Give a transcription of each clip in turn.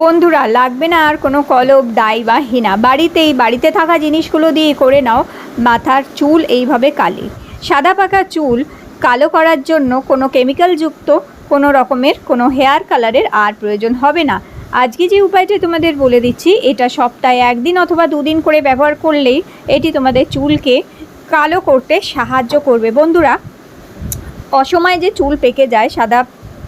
বন্ধুরা, লাগবে না আর কোনো কলব, ডাই বা হিনা। বাড়িতেই, বাড়িতে থাকা জিনিসগুলো দিয়ে করে নাও মাথার চুল এইভাবে কালি। সাদা পাকা চুল কালো করার জন্য কোনো কেমিক্যালযুক্ত কোনো রকমের কোনো হেয়ার কালারের আর প্রয়োজন হবে না। আজকে যে উপায়টা তোমাদের বলে দিচ্ছি, এটা সপ্তাহে একদিন অথবা দুদিন করে ব্যবহার করলেই এটি তোমাদের চুলকে কালো করতে সাহায্য করবে। বন্ধুরা, অসময়ে যে চুল পেকে যায়, সাদা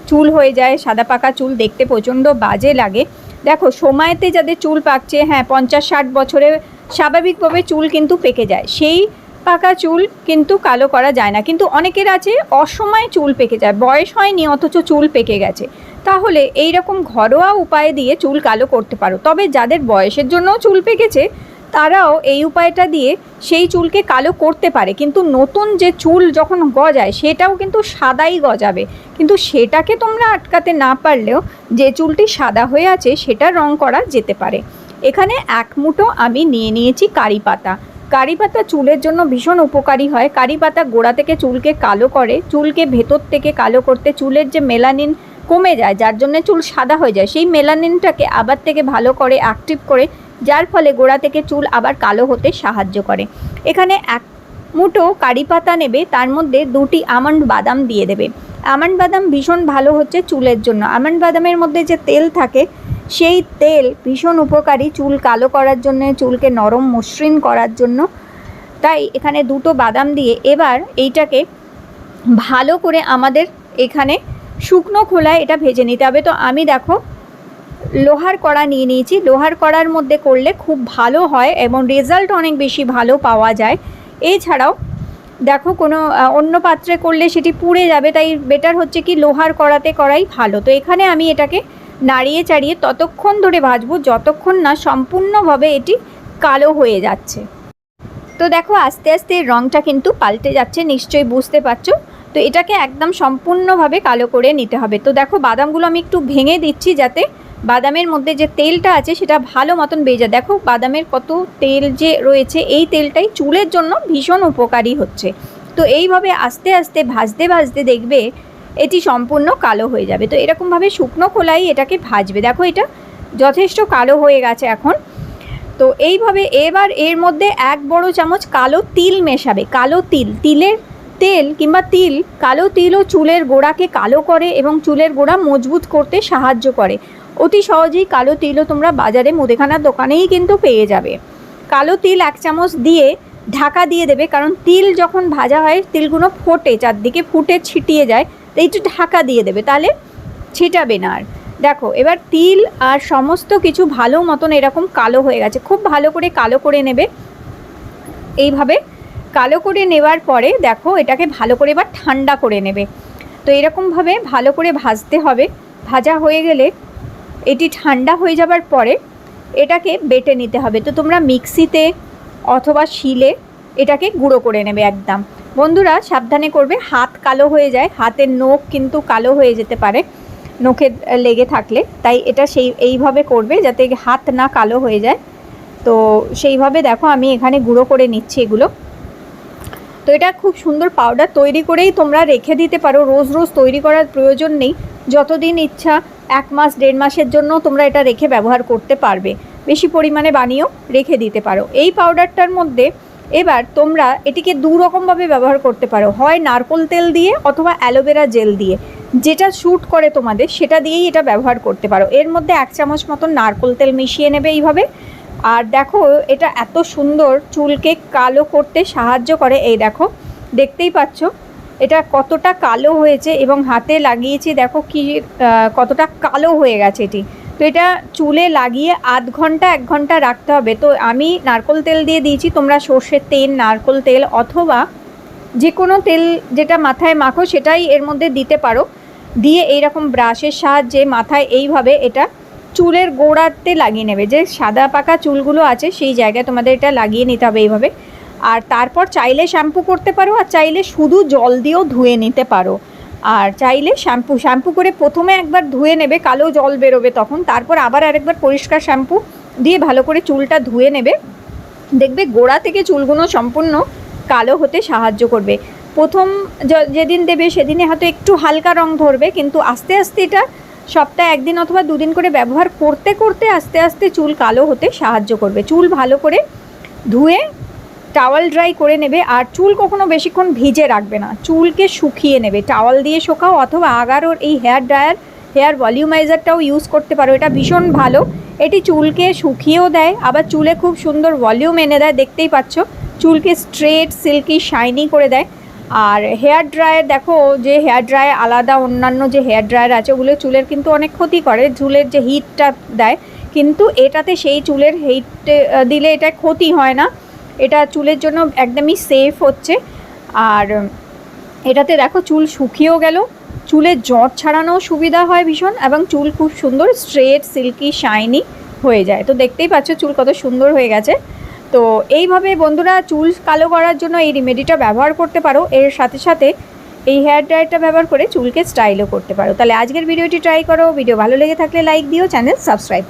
চুল হয়ে যায়, সাদা পাকা চুল দেখতে প্রচণ্ড বাজে লাগে। দেখো, সময়তে যাদের চুল পাকছে হ্যাঁ পঞ্চাশ, ষাট বছরে স্বাভাবিকভাবে চুল কিন্তু পেকে যায়। সেই পাকা চুল কিন্তু কালো করা যায় না। কিন্তু অনেকের আছে অসময়ে চুল পেকে যায়, বয়স হয়নি, অথচ চুল পেকে গেছে। তাহলে এই রকম ঘরোয়া উপায় দিয়ে চুল কালো করতে পারো। তবে যাদের বয়সের জন্যও চুল পেকেছে তারাও এই উপায়টা দিয়ে সেই চুলকে কালো করতে পারে। কিন্তু নতুন যে চুল যখন গজায়, সেটাও কিন্তু সাদাই গজাবে। কিন্তু সেটাকে তোমরা আটকাতে না পারলেও যে চুলটি সাদা হয়ে আছে, সেটা রং করা যেতে পারে। এখানে এক মুঠো আমি নিয়ে নিয়েছি কারি পাতা। কারি পাতা চুলের জন্য ভীষণ উপকারী হয়। কারি পাতা গোড়া থেকে চুলকে কালো করে, চুলকে ভেতর থেকে কালো করতে চুলের যে মেলানিন কমে যায়, যার জন্য চুল সাদা হয়ে যায়, সেই মেলানিনটাকে আবার থেকে ভালো করে অ্যাক্টিভ করে যার ফলে গোড়া থেকে চুল আবার কালো হতে সাহায্য করে। এখানে এক মুঠো কারি পাতা নেবে, তার মধ্যে দুটি আমন্ড বাদাম দিয়ে দেবে। আমন্ড বাদাম ভীষণ ভালো হচ্ছে চুলের জন্য। আমন্ড বাদামের মধ্যে যে তেল থাকে, সেই তেল ভীষণ উপকারী চুল কালো করার জন্য, চুলকে নরম মসৃণ করার জন্য। তাই এখানে দুটো বাদাম দিয়ে এবার এইটাকে ভালো করে আমাদের এখানে শুকনো খোলায় এটা ভেজে নিতে হবে। তো আমি দেখো লোহার কড়া নিয়ে নিয়েছি। লোহার কড়ার মধ্যে করলে খুব ভালো হয় এবং রেজাল্ট অনেক বেশি ভালো পাওয়া যায়। এছাড়াও দেখো কোনো অন্য পাত্রে করলে সেটি পুড়ে যাবে, তাই বেটার হচ্ছে কি লোহার কড়াতে করাই ভালো। তো এখানে আমি এটাকে নাড়িয়ে চাড়িয়ে ততক্ষণ ধরে ভাজবো, যতক্ষণ না সম্পূর্ণভাবে এটি কালো হয়ে যাচ্ছে। তো দেখো আস্তে আস্তে রঙটা কিন্তু পাল্টে যাচ্ছে, নিশ্চয়ই বুঝতে পারছ। তো এটাকে একদম সম্পূর্ণভাবে কালো করে নিতে হবে। তো দেখো বাদামগুলো আমি একটু ভেঙে দিচ্ছি যাতে বাদামের মধ্যে যে তেলটা আছে সেটা ভালো মতন বেজে দেখো বাদামের কত তেল যে রয়েছে, এই তেলটাই চুলের জন্য ভীষণ উপকারী হচ্ছে। তো এইভাবে আস্তে আস্তে ভাজতে ভাজতে দেখবে এটি সম্পূর্ণ কালো হয়ে যাবে। তো এরকমভাবে শুকনো খোলাই এটাকে ভাজবে। দেখো এটা যথেষ্ট কালো হয়ে গেছে এখন। তো এইভাবে এবার এর মধ্যে এক বড় চামচ কালো তিল মেশাবে। কালো তিল, তিলের তেল কিংবা তিল, কালো তিলও চুলের গোড়াকে কালো করে এবং চুলের গোড়া মজবুত করতে সাহায্য করে। অতি সহজেই কালো তিলও তোমরা বাজারে মুদিখানার দোকানেই কিন্তু পেয়ে যাবে। কালো তিল এক চামচ দিয়ে ঢাকা দিয়ে দেবে, কারণ তিল যখন ভাজা হয়, তিলগুলো ফোটে, চারদিকে ফুটে ছিটিয়ে যায় তো একটু ঢাকা দিয়ে দেবে, তাহলে ছিটাবে না আর। দেখো, এবার তিল আর সমস্ত কিছু ভালো মতন এরকম কালো হয়ে গেছে, খুব ভালো করে কালো করে নেবে। এইভাবে কালো করে নেওয়ার পরে দেখো, এটাকে ভালো করে এবার ঠান্ডা করে নেবে। তো এরকমভাবে ভালো করে ভাজতে হবে। ভাজা হয়ে গেলে এটি ঠান্ডা হয়ে যাবার পরে এটাকে বেটে নিতে হবে। তো তোমরা মিক্সিতে অথবা শিলে এটাকে গুঁড়ো করে নেবে একদম। বন্ধুরা, সাবধানে করবে, হাত কালো হয়ে যায়। হাতের নখ কিন্তু কালো হয়ে যেতে পারে, নখে লেগে থাকলে। তাই এটা সেই, এইভাবে করবে যাতে হাত না কালো হয়ে যায়। তো সেইভাবে দেখো, আমি এখানে গুঁড়ো করে নিচ্ছি এগুলো। তো এটা খুব সুন্দর পাউডার তৈরি করেই তোমরা রেখে দিতে পারো। রোজ রোজ তৈরি করার প্রয়োজন নেই। যতদিন ইচ্ছা এক মাস, দেড় মাসের জন্য তোমরা এটা রেখে ব্যবহার করতে পারবে। বেশি পরিমাণে বানিয়েও রেখে দিতে পারো। এই পাউডারটার মধ্যে এবার তোমরা এটিকে দু রকমভাবে ব্যবহার করতে পারো। হয় নারকোল তেল দিয়ে অথবা অ্যালোভেরা জেল দিয়ে। যেটা শ্যুট করে তোমাদের, সেটা দিয়েই এটা ব্যবহার করতে পারো। এর মধ্যে এক চামচ মতন নারকোল তেল মিশিয়ে নেবে এইভাবে। আর দেখো, এটা এত সুন্দর, চুলকে কালো করতে সাহায্য করে। এই দেখো, দেখতেই পাচ্ছ এটা কতটা কালো হয়েছে এবং হাতে লাগিয়েছি, দেখো কি কতটা কালো হয়ে গেছে এটি। তো এটা চুলে লাগিয়ে আধ ঘণ্টা, এক ঘণ্টা রাখতে হবে। তো আমি নারকোল তেল দিয়ে দিয়েছি, তোমরা সর্ষের তেল, নারকোল তেল অথবা যে কোনো তেল যেটা মাথায় মাখো সেটাই এর মধ্যে দিতে পারো। দিয়ে এইরকম ব্রাশের সাহায্যে মাথায় এইভাবে এটা চুলের গোড়াতে লাগিয়ে নেবে। যে সাদা পাকা চুলগুলো আছে, সেই জায়গায় তোমাদের এটা লাগিয়ে নিতে হবে এইভাবে। আর তারপর চাইলে শ্যাম্পু করতে পারো আর চাইলে শুধু জল দিয়েও ধুয়ে নিতে পারো। আর চাইলে শ্যাম্পু শ্যাম্পু করে প্রথমে একবার ধুয়ে নেবে, কালো জল বেরোবে তখন, তারপর আবার আরেকবার পরিষ্কার শ্যাম্পু দিয়ে ভালো করে চুলটা ধুয়ে নেবে। দেখবে গোড়া থেকে চুলগুলো সম্পূর্ণ কালো হতে সাহায্য করবে। প্রথম যেদিন দেবে সেদিনে হয়তো একটু হালকা রং ধরবে, কিন্তু আস্তে আস্তে এটা সপ্তাহে একদিন অথবা দুদিন করে ব্যবহার করতে করতে আস্তে আস্তে চুল কালো হতে সাহায্য করবে। চুল ভালো করে ধুয়ে টাওয়াল ড্রাই করে নেবে আর চুল কখনো বেশিক্ষণ ভিজে রাখবে না। চুলকে শুকিয়ে নেবে। টাওয়াল দিয়ে শোকাও অথবা আগারোর এই হেয়ার ড্রায়ার, হেয়ার ভলিউমাইজারটাও ইউজ করতে পারো। এটা ভীষণ ভালো। এটি চুলকে শুকিয়েও দেয়, আবার চুলে খুব সুন্দর ভলিউম এনে দেয়, দেখতেই পাচ্ছ। চুলকে স্ট্রেট, সিল্কি, শাইনি করে দেয়। আর হেয়ার ড্রায়ার দেখো, যে হেয়ার ড্রায়ার আলাদা, অন্যান্য যে হেয়ার ড্রায়ার আছে, ওগুলো চুলের কিন্তু অনেক ক্ষতি করে। চুলের যে হিটটা দেয়, কিন্তু এটাতে সেই চুলের হিট দিলে এটা ক্ষতি হয় না। এটা চুলের জন্য একদমই সেফ হচ্ছে। আর এটাতে দেখো চুল শুকিয়েও গেল। চুলের জট ছাড়ানোও সুবিধা হয় ভীষণ এবং চুল খুব সুন্দর স্ট্রেট সিল্কি শাইনি হয়ে যায়। তো দেখতেই পাচ্ছ চুল কত সুন্দর হয়ে গেছে। তো এইভাবে বন্ধুরা চুল কালো করার জন্য এই রেমেডিটা ব্যবহার করতে পারো। এর সাথে সাথে এই হেয়ার ড্রায়ারটা ব্যবহার করে চুলকে স্টাইলও করতে পারো। তাহলে আজকের ভিডিওটি ট্রাই করো। ভিডিও ভালো লেগে থাকলে লাইক দিও চ্যানেল সাবস্ক্রাইব